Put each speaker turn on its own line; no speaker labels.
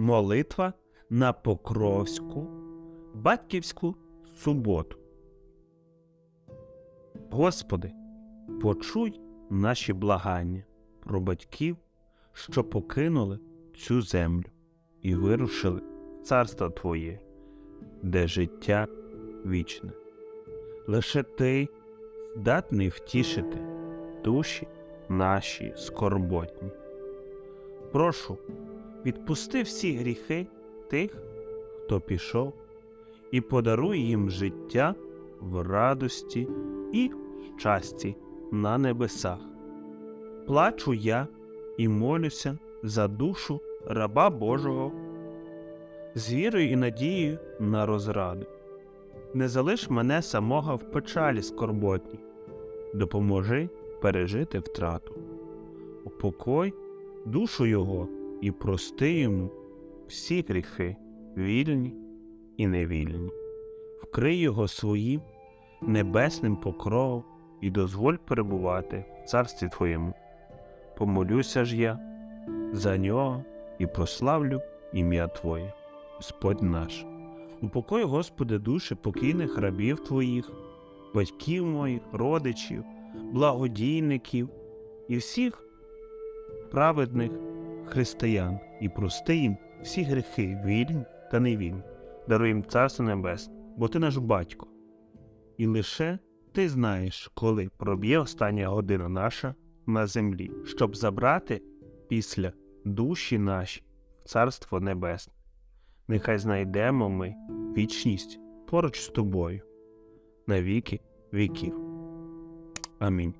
Молитва на Покровську батьківську суботу. Господи, почуй наші благання про батьків, що покинули цю землю і вирушили в царство Твоє, де життя вічне. Лише Ти здатний втішити душі наші скорботні. Прошу, відпусти всі гріхи тих, хто пішов, і подаруй їм життя в радості і щасті на небесах. Плачу я і молюся за душу раба Божого, з вірою і надією на розраду. Не залиш мене самого в печалі скорботній, допоможи пережити втрату. Упокой душу його і прости йому всі гріхи, вільні і невільні. Вкрий його своїм небесним покровом і дозволь перебувати в царстві Твоєму. Помолюся ж я за нього і прославлю ім'я Твоє, Господь наш. Упокой, Господи, душі покійних рабів Твоїх, батьків моїх, родичів, благодійників і всіх праведних християн, і прости їм всі гріхи, вільні та невільні. Даруй їм Царство Небесне, бо ти наш батько. І лише ти знаєш, коли проб'є остання година наша на землі, щоб забрати після душі наші Царство Небесне. Нехай знайдемо ми вічність поруч з тобою на віки віків. Амінь.